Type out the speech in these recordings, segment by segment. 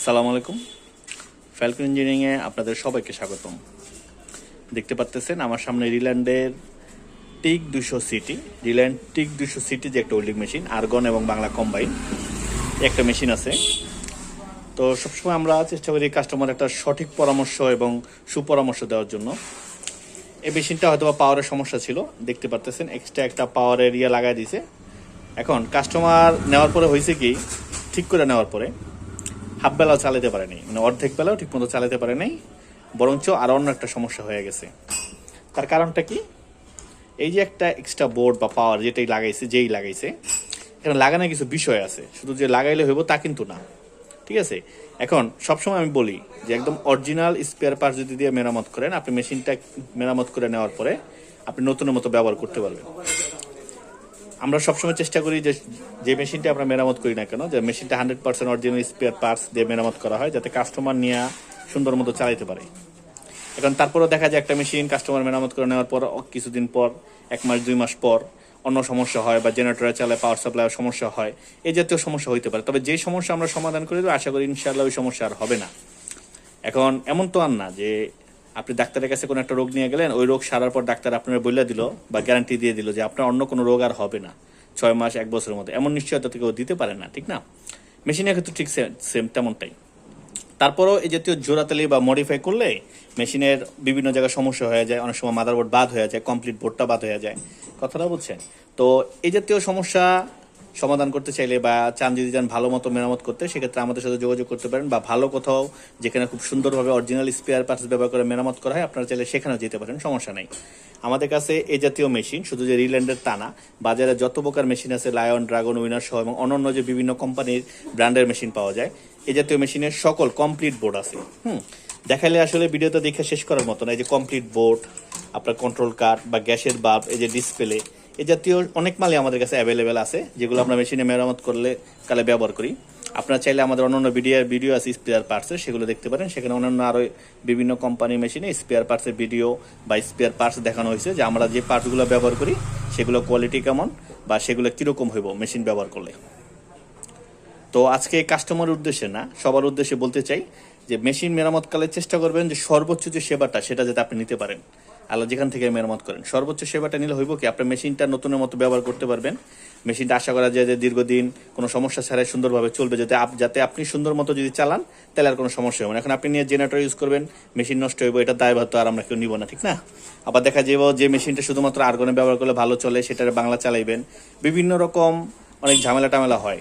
আসসালামু আলাইকুম। ফ্যালকন ইঞ্জিনিয়ারিংয়ে আপনাদের সবাইকে স্বাগতম। দেখতে পাচ্তেছেন আমার সামনে রিল্যান্ডের টিক দুশো সিটি। রিল্যান্ড টিক দুশো সিটি যে একটা ওয়েল্ডিং মেশিন আর্গন এবং বাংলা কম্বাইন একটা মেশিন আছে। তো সবসময় আমরা চেষ্টা করি কাস্টমার একটা সঠিক পরামর্শ এবং সুপরামর্শ দেওয়ার জন্য। এই মেশিনটা হয়তো পাওয়ারের সমস্যা ছিল। দেখতে পারতেছেন এক্সট্রা একটা পাওয়ারের ইয়ে লাগাই দিছে। এখন কাস্টমার নেওয়ার পরে হয়েছে কি? ঠিক করে নেওয়ার পরে। হাফ বেলাও চালাতে পারেনি। মানে অর্ধেক বেলাও ঠিক মতো চালাতে পারে নাই বরঞ্চ আরও অন্য একটা সমস্যা হয়ে গেছে। তার কারণটা কি? এই যে একটা এক্সট্রা বোর্ড বা পাওয়ার যেটাই লাগাইছে, যেই লাগাইছে, এখানে লাগানোর কিছু বিষয় আছে। শুধু যে লাগাইলে হইব তা কিন্তু না। ঠিক আছে? এখন সবসময় আমি বলি যে একদম অরিজিনাল স্পেয়ার পার্টস যদি দিয়ে মেরামত করেন, আপনি মেশিনটা মেরামত করে নেওয়ার পরে আপনি নতুনের মতো ব্যবহার করতে পারবেন। আমরা সবসময় চেষ্টা করি যে যে মেশিনটা আমরা মেরামত করি না কেন, যে মেশিনটা hundred percent original spare parts দিয়ে মেরামত করা হয় যাতে কাস্টমার নিয়ে সুন্দর মতো চালাইতে পারে। এখন তারপরেও দেখা যায় একটা মেশিন কাস্টমার মেরামত করে নেওয়ার পর, কিছুদিন পর, এক মাস, দুই মাস পর অন্য সমস্যা হয় বা জেনারেটরে চালায় পাওয়ার সাপ্লাইয়ের সমস্যা হয় এই জাতীয় সমস্যা হইতে পারে। তবে যে সমস্যা আমরা সমাধান করি, আশা করি ইনশাআল্লাহ ওই সমস্যা আর হবে না। এখন এমন তো আর না যে আপনি ডাক্তারের কাছে কোনো একটা রোগ নিয়ে গেলেন, ওই রোগ সারার পর ডাক্তার আপনার বলে দিল বা গ্যারান্টি দিয়ে দিল যে আপনার অন্য কোনো রোগ আর হবে না। ছয় মাস, এক বছরের মধ্যে। এমন নিশ্চয়তা তো কেউ দিতে পারে না, ঠিক না? মেশিনের ক্ষেত্রে ঠিক সেম তেমনটাই। তারপরও এই জাতীয় জোড়াতালি বা মডিফাই করলে মেশিনের বিভিন্ন জায়গায় সমস্যা হয়ে যায়, অনেক সময় মাদারবোর্ড বাদ হয়ে যায় কমপ্লিট বোর্ডটা বাদ হয়ে যায়। কথাটা বুঝছেন? তো এই জাতীয় সমস্যা সমাধান করতে চাইলে বা চান যদি যান ভালো মতো মেরামত করতে, সেক্ষেত্রে আমাদের সাথে যোগাযোগ করতে পারেন বা ভালো কোথাও যেখানে খুব সুন্দরভাবে অরিজিনাল স্পেয়ার পার্টস ব্যবহার করে মেরামত করা হয়, আপনারা চাইলে সেখানেও যেতে পারেন, সমস্যা নেই। আমাদের কাছে এই জাতীয় মেশিন শুধু যে রিল্যান্ডের তা না, বাজারে যত প্রকার মেশিন আছে লায়ন ড্রাগন উইনার সহ এবং অন্যান্য যে বিভিন্ন কোম্পানির ব্র্যান্ডের মেশিন পাওয়া যায় এই জাতীয় মেশিনের সকল কমপ্লিট বোর্ড আছে। হুম দেখালে আসলে ভিডিওতে দেখে শেষ করার মতো না, এই যে কমপ্লিট বোর্ড আপনার কন্ট্রোল কার্ড বা গ্যাসের বাল্ব, এই যে ডিসপ্লে এই জাতীয় অনেক মালই আমাদের কাছে অ্যাভেলেবেল আছে, যেগুলো আমরা মেশিনে মেরামত করলে কালে ব্যবহার করি। আপনারা চাইলে আমাদের অন্যান্য ভিডিও ভিডিও আছে স্পেয়ার পার্টসের সেগুলো দেখতে পারেন। সেখানে অন্যান্য আরও বিভিন্ন কোম্পানির মেশিনে স্পেয়ার পার্টসের ভিডিও বা স্পেয়ার পার্টস দেখানো হয়েছে, যে আমরা যে পার্টসগুলো ব্যবহার করি, সেগুলো কোয়ালিটি কেমন বা সেগুলো কীরকম হইব মেশিন ব্যবহার করলে। তো আজকে কাস্টমারের উদ্দেশ্যে না, সবার উদ্দেশ্যে বলতে চাই যে মেশিন মেরামতকালে চেষ্টা করবেন যে সর্বোচ্চ যে সেবাটা, সেটা যাতে আপনি নিতে পারেন। আল্লাহ যেখান থেকে মেরামত করেন। সর্বোচ্চ সেবাটা নিলে হইব কি আপনার মেশিনটা নতুনের মতো ব্যবহার করতে পারবেন। মেশিনটা আশা করা যায় যে দীর্ঘদিন কোনো সমস্যা ছাড়াই সুন্দরভাবে চলবে, যাতে আপ- যাতে আপনি সুন্দর মতো যদি চালান, তাহলে আর কোনো সমস্যা হবে না। এখন আপনি নিয়ে জেনারেটর ইউজ করবেন, মেশিন নষ্ট হইব, এটা দায়ভার তো আর আমরা কেউ নিব না, ঠিক না? আবার দেখা যাব যে মেশিনটা শুধুমাত্র আর্গনে ব্যবহার করলে ভালো চলে, সেটার বাংলা চালাইবেন। বিভিন্ন রকম অনেক ঝামেলা টামেলা হয়।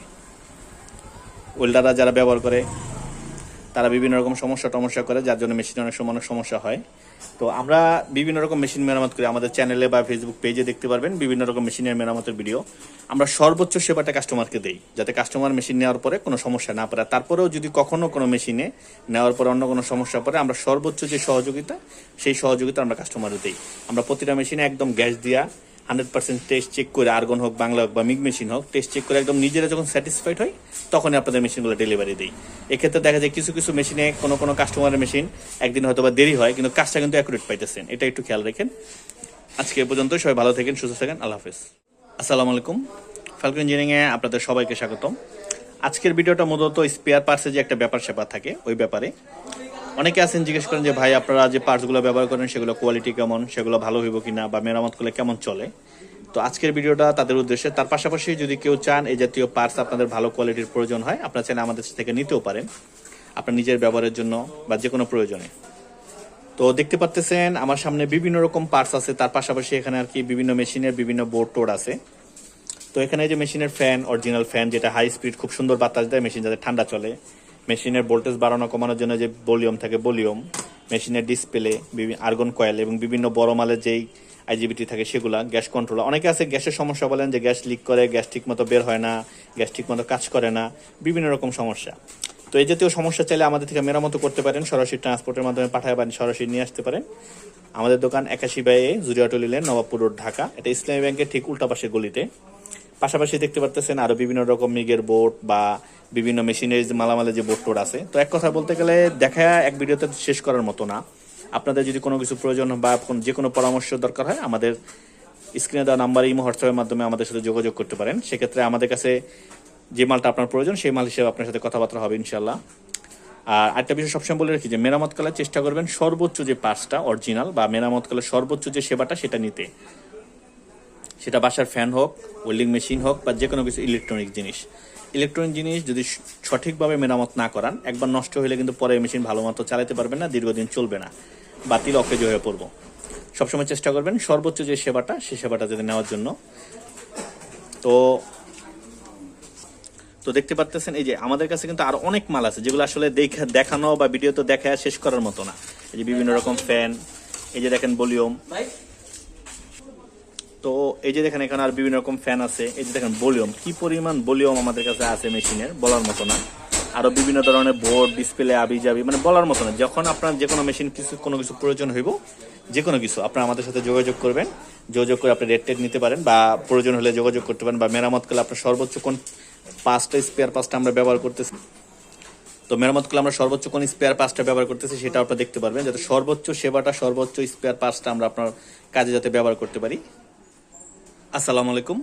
ওয়েল্ডাররা যারা ব্যবহার করে তারা বিভিন্ন রকম সমস্যা টমস্যা করে, যার জন্য মেশিনে অনেক সময় অনেক সমস্যা হয়। তো আমরা বিভিন্ন রকম মেশিন মেরামত করি। আমাদের চ্যানেলে বা ফেসবুক পেজে দেখতে পারবেন বিভিন্ন রকম মেশিনের মেরামতের ভিডিও আমরা সর্বোচ্চ সেবাটা কাস্টমারকে দেই, যাতে কাস্টমার মেশিন নেওয়ার পরে কোনো সমস্যা না পড়ে। তারপরেও যদি কখনো কোনো মেশিনে নেওয়ার পরে অন্য কোনো সমস্যা পড়ে, আমরা সর্বোচ্চ যে সহযোগিতা, সেই সহযোগিতা আমরা কাস্টমারকে দিই। আমরা প্রতিটা মেশিনে একদম গ্যাস দিয়া হান্ড্রেড পার্সেন্ট টেস্ট চেক করে আর্গন হোক, বাংলা হোক বা মিগ মেশিন হোক টেস্ট চেক করে একদম নিজেরা যখন স্যাটিসফাইড হয়, তখনই আপনাদের মেশিনগুলো ডেলিভারি দিই। এক্ষেত্রে দেখা যায় কিছু কিছু মেশিনে কোনো কোনো কাস্টমারের মেশিন একদিন হয়তো বা দেরি হয়, কিন্তু কাজটা কিন্তু অ্যাকুরেট পাইতেছেন। এটা একটু খেয়াল রাখেন। আজকে এ পর্যন্ত সবাই ভালো থাকেন, সুস্থ থাকেন, আল্লাহ হাফেজ। আসসালামু আলাইকুম। ফাল্কন ইঞ্জিনিয়ারিংয়ে আপনাদের সবাইকে স্বাগতম। আজকের ভিডিওটা মূলত স্পেয়ার পার্টসের যে একটা ব্যাপার স্যাপার থাকে, ওই ব্যাপারে। অনেকে আছেন জিজ্ঞেস করেন যে, ভাই, আপনারা যে পার্টসগুলো ব্যবহার করেন, সেগুলো কোয়ালিটি কেমন? সেগুলো ভালো হইব কিনা? বা মেরামত করলে কেমন চলে? তো আজকের ভিডিওটা তাদের উদ্দেশ্যে। তার পাশাপাশি যদি কেউ চান এই জাতীয় পার্টস আপনাদের ভালো কোয়ালিটির প্রয়োজন হয়, আপনারা চাইলে আমাদের থেকে নিতেও পারেন। আপনার নিজের ব্যবহারের জন্য বা যে কোনো প্রয়োজনে। তো দেখতে পাচ্তেছেন আমার সামনে বিভিন্ন রকম পার্টস আছে। তার পাশাপাশি এখানে আর কি বিভিন্ন মেশিনের বিভিন্ন বোর্ড টোড আছে। তো এখানে যে মেশিনের ফ্যান অরিজিনাল ফ্যান যেটা হাই স্পিড খুব সুন্দর বাতাস দেয়, মেশিন যাতে ঠান্ডা চলে। মেশিনের ভোল্টেজ বাড়ানো কমানোর জন্য যে ভলিউম থাকে ভলিউম, মেশিনের ডিসপ্লে আর্গন কয়েল এবং বিভিন্ন বড় মালের যেই আইজিবিটি থাকে সেগুলা, গ্যাস কন্ট্রোল অনেকে আছে গ্যাসের সমস্যা বলেন যে গ্যাস লিক করে, গ্যাস ঠিক মতো বের হয় না, গ্যাস ঠিক মতো কাজ করে না, বিভিন্ন রকম সমস্যা। তো এই জাতীয় সমস্যা চাইলে আমাদের থেকে মেরামত করতে পারেন, সরাসরি ট্রান্সপোর্টের মাধ্যমে পাঠায় বা সরাসরি নিয়ে আসতে পারেন। আমাদের দোকান একাশি by A Juriatoli lane Nawabpur road, Dhaka. এটা ইসলামী ব্যাংকের ঠিক উল্টা পাশে গলিতে। পাশাপাশি দেখতে পারতেছেন আরও বিভিন্ন রকম মিগের বোর্ড বা বিভিন্ন মেশিনের যে মালামালের যে বোর্ড টোড আছে। তো এক কথা বলতে গেলে দেখা এক ভিডিওতে শেষ করার মতো না। আপনাদের যদি কোনো কিছু প্রয়োজন বা যে কোনো পরামর্শ দরকার হয়, আমাদের স্ক্রিনে দেওয়া নাম্বার ইমো, হোয়াটসঅ্যাপের মাধ্যমে আমাদের সাথে যোগাযোগ করতে পারেন। সেক্ষেত্রে আমাদের কাছে যে মালটা আপনার প্রয়োজন, সেই মাল হিসেবে আপনার সাথে কথাবার্তা হবে ইনশাল্লাহ আর একটা বিষয় সবসময় বলে রাখি যে, মেরামত কালে চেষ্টা করবেন সর্বোচ্চ যে পার্টসটা, অরিজিনাল বা মেরামত কালে সর্বোচ্চ যে সেবাটা, সেটা নিতে। সেটা বাসার ফ্যান হোক, ওয়েল্ডিং মেশিন হোক বা যে কোনো কিছু ইলেকট্রনিক জিনিস। ইলেকট্রনিক জিনিস যদি সঠিকভাবে মেরামত না করান, একবার নষ্ট হলে কিন্তু পরে মেশিন ভালো মতো চালাতে পারবেন না, দীর্ঘদিন চলবে না। বাতিল অকেজ হয়ে পড়ব। সবসময় চেষ্টা করবেন সর্বোচ্চ যে সেবাটা, সে সেবাটা যাতে নেওয়ার জন্য। তো তো দেখতে পারতেছেন, এই যে আমাদের কাছে কিন্তু আর অনেক মাল আছে, যেগুলো আসলে দেখা দেখানো বা ভিডিওতে দেখা শেষ করার মতো না। এই যে বিভিন্ন রকম ফ্যান এই যে দেখেন ভলিউম তো এই যে দেখেন এখানে আর বিভিন্ন রকম ফ্যান আছে। এই যে দেখেন ভলিউম কি পরিমাণ ভলিউম আমাদের কাছে আছে মেশিনের বলার মতো না। আরও বিভিন্ন ধরনের বোর্ড ডিসপ্লে আবি যাবি মানে বলার মতো না। যখন আপনার যে কোনো মেশিন কিছু, কোনো কিছু প্রয়োজন হইব, যে কোনো কিছু, আপনারা আমাদের সাথে যোগাযোগ করবেন। যোগাযোগ করে আপনি রেট টেট নিতে পারেন বা প্রয়োজন হলে যোগাযোগ করতে পারেন বা মেরামত করলে আপনার সর্বোচ্চ কোন পাঁচটা স্পেয়ার পাঁচটা আমরা ব্যবহার করতেছি। তো মেরামত করলে আমরা সর্বোচ্চ কোন স্পেয়ার পার্টসটা ব্যবহার করতেছি সেটা আপনারা দেখতে পারবেন। যাতে সর্বোচ্চ সেবাটা, সর্বোচ্চ স্পেয়ার পার্টসটা আমরা আপনার কাজে যাতে ব্যবহার করতে পারি। আসসালামু আলাইকুম।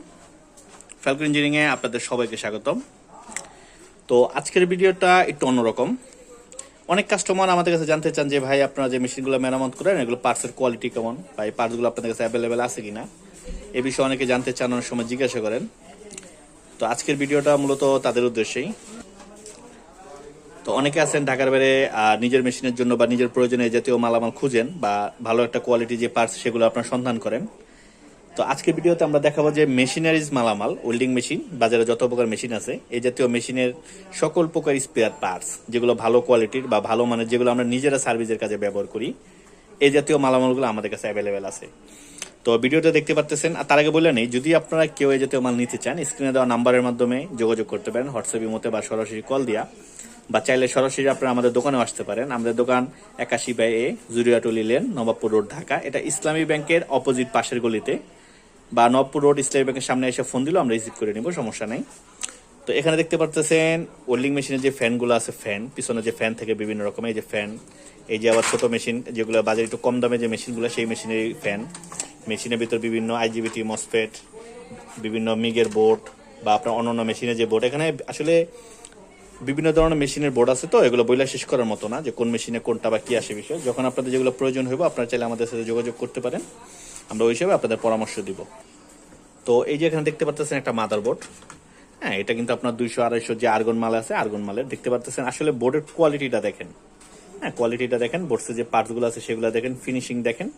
ফ্যালকন ইঞ্জিনিয়ারিংয়ে আপনাদের সবাইকে স্বাগতম। তো আজকের ভিডিওটা একটু অন্যরকম। অনেক কাস্টমার আমাদের কাছে জানতে চান যে, ভাই, আপনারা যে মেশিনগুলো মেরামত করেন, এগুলো পার্টসের কোয়ালিটি কেমন? এই পার্টসগুলো আপনাদের কাছে অ্যাভেলেবেল আছে কি না এ বিষয়ে অনেকে জানতে চান, অনেক সময় জিজ্ঞাসা করেন। তো আজকের ভিডিওটা মূলত তাদের উদ্দেশ্যেই। তো অনেকে আছেন ঢাকার বাইরে নিজের মেশিনের জন্য বা নিজের প্রয়োজনে জাতীয় মালামাল খুঁজেন বা ভালো একটা কোয়ালিটি যে পার্টস সেগুলো আপনার সন্ধান করেন। তো আজকে ভিডিওতে আমরা দেখাবো যে মেশিনারিজ মালামাল, ওয়েল্ডিং মেশিন, বাজারে যত প্রকার মেশিন আছে এই জাতীয় মেশিনের সকল প্রকার স্পেয়ার পার্টস, যেগুলো ভালো কোয়ালিটির বা ভালো মানের, যেগুলো আমরা নিজেরা সার্ভিসের কাজে ব্যবহার করি এই জাতীয় মালামালগুলো আমাদের কাছে অ্যাভেলেবেল আছে। তো ভিডিওটা দেখতে পারতেছেন, আর তার আগে বলে নেই, যদি আপনারা কেউ এই জাতীয় মাল নিতে চান স্ক্রিনে দেওয়া নাম্বারের মাধ্যমে যোগাযোগ করতে পারেন হোয়াটসঅ্যাপের মতে বা সরাসরি কল দিয়া, বা চাইলে সরাসরি আপনারা আমাদের দোকানেও আসতে পারেন। আমাদের দোকান একাশি by A Juriatoli lane Nawabpur road Dhaka. এটা ইসলামী ব্যাংকের অপোজিট পাশের গলিতে। বা নবপুর রোড ইসলামী ব্যাংকের সামনে এসে ফোন দিলেও আমরা রিসিভ করে নিব, সমস্যা নেই। তো এখানে দেখতে পারতেছেন ওয়েল্ডিং মেশিনের যে ফ্যানগুলো আছে ফ্যান পিছনে যে ফ্যান থেকে বিভিন্ন রকমের যে ফ্যান এই যে আবার ছোট মেশিন যেগুলো বাজারে একটু কম দামে যে মেশিনগুলো সেই মেশিনের ফ্যান মেশিনের ভিতর বিভিন্ন আইজিবিটি মসফেট বিভিন্ন মিগের বোর্ড বা আপনার অন্যান্য মেশিনের যে বোর্ড এখানে আসলে বিভিন্ন ধরনের মেশিনের বোর্ড আছে তো, এগুলো বইলা শেষ করার মতো না যে কোন মেশিনে কোনটা বা কি আসে বিষয়। যখন আপনাদের যেগুলো প্রয়োজন হইব, আপনারা চাইলে আমাদের সাথে যোগাযোগ করতে পারেন। আমরা ওই হিসাবে আপনাদের পরামর্শ দিব। তো এই যে এখানে দেখতে পাচ্ছেন একটা মাদার বোর্ড হ্যাঁ এটা কিন্তু আপনার দুইশো আড়াইশো যে আর্গন মাল আছে, আর্গন মালের, দেখতে পাচ্ছেন আসলে বোর্ডের কোয়ালিটিটা দেখেন। হ্যাঁ কোয়ালিটিটা দেখেন বোর্ডসে যে পার্টসগুলো আছে সেগুলো দেখেন ফিনিশিং দেখেন।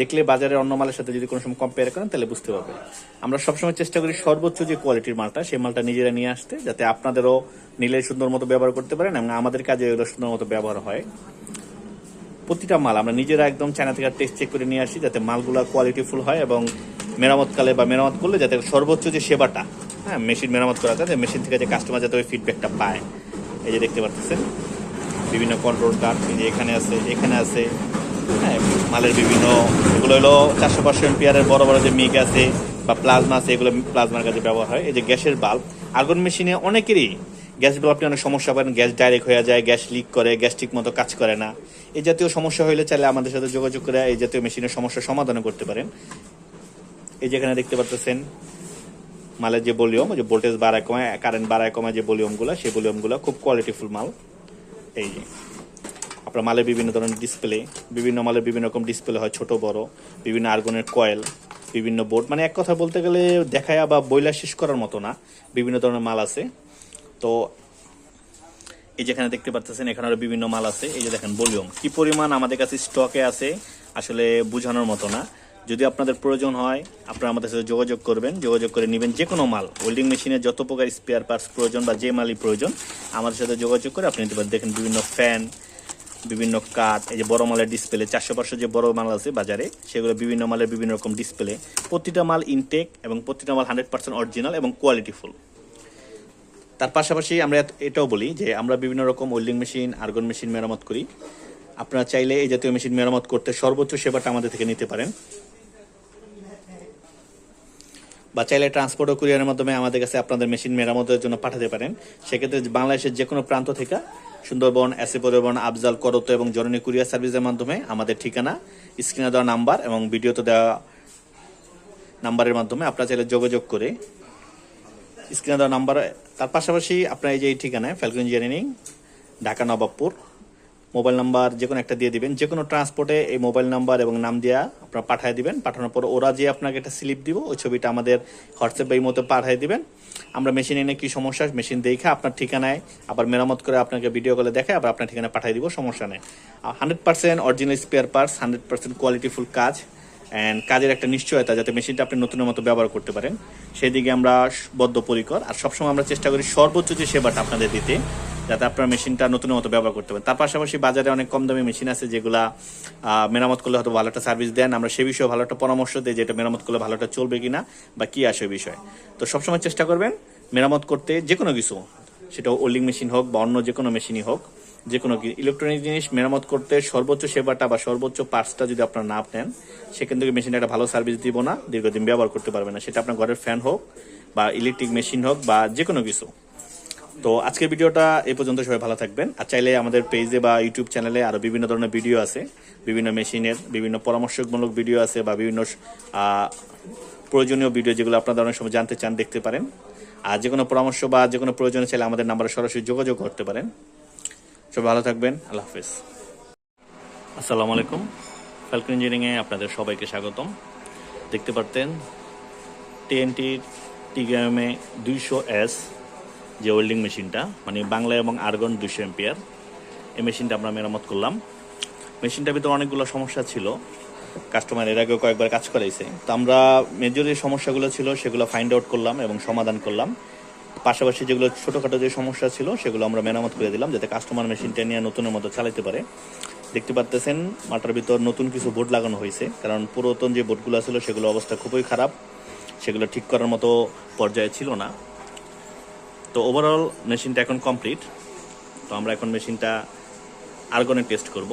দেখলে বাজারে অন্য মালের সাথে যদি কোনো সময় কম্পেয়ার করেন, তাহলে বুঝতে পারবেন। আমরা সবসময় চেষ্টা করি সর্বোচ্চ যে কোয়ালিটির মালটা, সেই মালটা নিজেরা নিয়ে আসতে, যাতে আপনাদেরও নিলে সুন্দর মতো ব্যবহার করতে পারেন এবং আমাদের কাজে সুন্দর মতো ব্যবহার হয়। প্রতিটা মাল, আমরা নিজেরা একদম চায়না থেকে টেস্ট চেক করে নিয়ে আসি যাতে মালগুলো কোয়ালিটিফুল হয় এবং মেরামতকালে বা মেরামত করলে যাতে সর্বোচ্চ যে সেবাটা হ্যাঁ মেশিন মেরামত করা যাতে মেশিন থেকে যে কাস্টমার যাতে ওই ফিডব্যাকটা পায়। এই যে দেখতে পাচ্ছেন, বিভিন্ন কন্ট্রোল কার্ড যে এখানে আছে এখানে আছে হ্যাঁ মালের বিভিন্ন, এগুলো হলো চারশো পাঁচশো এমপিয়ারের বড় বড় যে মিগ আছে বা প্লাজমা আছে, এগুলো প্লাজমার কাজে ব্যবহার হয়। এই যে গ্যাসের বাল্ব আগুন মেশিনে অনেকেরই গ্যাস বাল্বটি অনেক সমস্যা পান গ্যাস ডাইরেক্ট হয়ে যায়, গ্যাস লিক করে, গ্যাস ঠিক মতো কাজ করে না। এই জাতীয় সমস্যা হলে চাইলে আমাদের সাথে যোগাযোগ করে এই জাতীয় মেশিনের সমস্যার সমাধান করতে পারেন। এই যেখানে দেখতে পাচ্ছেন মালের যে ভলিউম যে ভোল্টেজ বাড়ায় কমায় কারেন্ট বাড়ায় কমায় যে ভলিউমগুলো সেই ভলিউমগুলো খুব কোয়ালিটিফুল মাল। এই যে, আপনার মালের বিভিন্ন ধরনের ডিসপ্লে বিভিন্ন মালের বিভিন্ন রকম ডিসপ্লে হয়, ছোট, বড়, বিভিন্ন আর্গনের কয়েল বিভিন্ন বোর্ড মানে এক কথা বলতে গেলে দেখায়া বা বইলা শেষ করার মতো না, বিভিন্ন ধরনের মাল আছে। তো এই যেখানে দেখতে পাচ্ছেন, এখানে আরও বিভিন্ন মাল আছে। এই যে দেখেন, ভলিউম। কি পরিমাণ আমাদের কাছে স্টকে আছে, আসলে বোঝানোর মতো না। যদি আপনাদের প্রয়োজন হয়, আপনারা আমাদের সাথে যোগাযোগ করবেন। যোগাযোগ করে নেবেন যে কোনো মাল। ওয়েল্ডিং মেশিনের যত প্রকার স্পেয়ার পার্টস প্রয়োজন বা যে মালই প্রয়োজন, আমাদের সাথে যোগাযোগ করে আপনি নিতে পারেন। দেখেন, বিভিন্ন ফ্যান বিভিন্ন কাঠ, এই যে বড় মালের ডিসপ্লে চারশো পাঁচশো যে বড় মাল আছে বাজারে, সেগুলো বিভিন্ন মালের বিভিন্ন রকম ডিসপ্লে প্রতিটা মাল ইনটেক এবং প্রতিটা মাল হান্ড্রেড পার্সেন্ট অরিজিনাল এবং কোয়ালিটিফুল তার পাশাপাশি আমরা এটাও বলি যে আমরা বিভিন্ন রকম ওয়েল্ডিং মেশিন, আর্গন মেশিন মেরামত করি। আপনারা চাইলে এই জাতীয় মেশিন মেরামত করতে সর্বোচ্চ সেবাটা আমাদের থেকে নিতে পারেন। বা চাইলে ট্রান্সপোর্ট ও কুরিয়ারের মাধ্যমে আমাদের কাছে আপনাদের মেশিন মেরামতের জন্য পাঠাতে পারেন। সেক্ষেত্রে বাংলাদেশের যে কোনো প্রান্ত থেকে সুন্দরবন, এসে পরিবহন, আফজাল করত এবং জননী কুরিয়ার সার্ভিসের মাধ্যমে আমাদের ঠিকানা, স্ক্রিনে দেওয়া নাম্বার এবং ভিডিওতে দেওয়া নাম্বারের মাধ্যমে আপনারা চাইলে যোগাযোগ করে স্ক্রিনে দেওয়া নাম্বার, তার পাশাপাশি আপনার এই যে এই ঠিকানায় Falcon engineering Dhaka, Nawabpur. Mobile number যে কোনো একটা দিয়ে দিবেন। যে কোনো ট্রান্সপোর্টে এই মোবাইল নাম্বার এবং নাম দিয়া আপনারা পাঠিয়ে দিবেন। পাঠানোর পর ওরা যে আপনাকে একটা স্লিপ দিব, ওই ছবিটা আমাদের হোয়াটসঅ্যাপ এই মতো পাঠিয়ে দিবেন। আমরা মেশিন এনে কি সমস্যা মেশিন দেখে আপনার ঠিকানায় আবার মেরামত করে আপনাকে ভিডিও কলে দেখে আবার আপনার ঠিকানায় পাঠিয়ে দিব, সমস্যা নেই। Hundred percent original spare parts hundred percent qualityful কাজ। অ্যান্ড কাজের একটা নিশ্চয়তা যাতে মেশিনটা আপনি নতুনের মতো ব্যবহার করতে পারেন। সেই দিকে আমরা বদ্ধপরিকর। আর সবসময় আমরা চেষ্টা করি সর্বোচ্চ যে সেবাটা আপনাদের দিতে, যাতে আপনার মেশিনটা নতুনের মতো ব্যবহার করতে পারেন। তার পাশাপাশি বাজারে অনেক কম দামি মেশিন আছে যেগুলা মেরামত করলে হয়তো ভালো একটা সার্ভিস দেন। আমরা সে বিষয়ে ভালো একটা পরামর্শ দিই যে এটা মেরামত করলে ভালোটা চলবে কিনা বা কি আসে বিষয়। তো সবসময় চেষ্টা করবেন মেরামত করতে যে কোনো কিছু, সেটা ওল্ডিং মেশিন হোক বা অন্য যে কোনো মেশিনই হোক। যে কোনো ইলেকট্রনিক জিনিস মেরামত করতে সর্বোচ্চ সেবাটা বা সর্বোচ্চ পার্টসটা যদি আপনার না নেন, সেখান থেকে মেশিনটা একটা ভালো সার্ভিস দিব না, দীর্ঘদিন ব্যবহার করতে পারবে না। সেটা আপনার ঘরের ফ্যান হোক বা ইলেকট্রিক মেশিন হোক বা যে কোনো কিছু। তো আজকের ভিডিওটা এ পর্যন্ত, সবাই ভালো থাকবেন। আর চাইলে আমাদের পেজে বা ইউটিউব চ্যানেলে আরও বিভিন্ন ধরনের ভিডিও আছে। বিভিন্ন মেশিনের বিভিন্ন পরামর্শমূলক ভিডিও আছে বা বিভিন্ন প্রয়োজনীয় ভিডিও যেগুলো আপনারা অনেক সময় জানতে চান, দেখতে পারেন। আর যে কোনো পরামর্শ বা যে কোনো প্রয়োজনে চাইলে আমাদের নাম্বারে সরাসরি যোগাযোগ করতে পারেন। সবাই ভালো থাকবেন, আল্লাহ হাফেজ। আসসালামু আলাইকুম। ফ্যালকন ইঞ্জিনিয়ারিংয়ে আপনাদের সবাইকে স্বাগতম। দেখতে পারতেন টিএনটি টিগ্রামে দুইশো এস যে ওয়েল্ডিং মেশিনটা মানে বাংলা এবং আর্গন দুইশো এম্পিয়ার এই মেশিনটা আমরা মেরামত করলাম। মেশিনটার ভিতরে অনেকগুলো সমস্যা ছিল। কাস্টমার এর আগেও কয়েকবার কাজ করাইছে। তো আমরা মেজর যে সমস্যাগুলো ছিল, সেগুলো ফাইন্ড আউট করলাম এবং সমাধান করলাম। পাশাপাশি যেগুলো ছোটোখাটো যে সমস্যা ছিল, সেগুলো আমরা মেরামত করে দিলাম যাতে কাস্টমার মেশিনটা নিয়ে নতুনের মতো চালাতে পারে। দেখতে পারতেছেন মাটার ভিতর নতুন কিছু বোর্ড লাগানো হয়েছে, কারণ পুরাতন যে বোর্ডগুলো ছিল, সেগুলো অবস্থা খুবই খারাপ। সেগুলো ঠিক করার মতো পর্যায়ে ছিল না। তো ওভারঅল মেশিনটা এখন কমপ্লিট তো আমরা এখন মেশিনটা আর্গনে টেস্ট করব।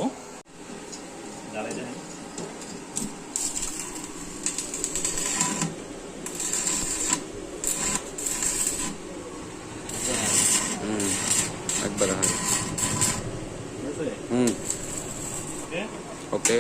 একবার হ্যাঁ হুম ওকে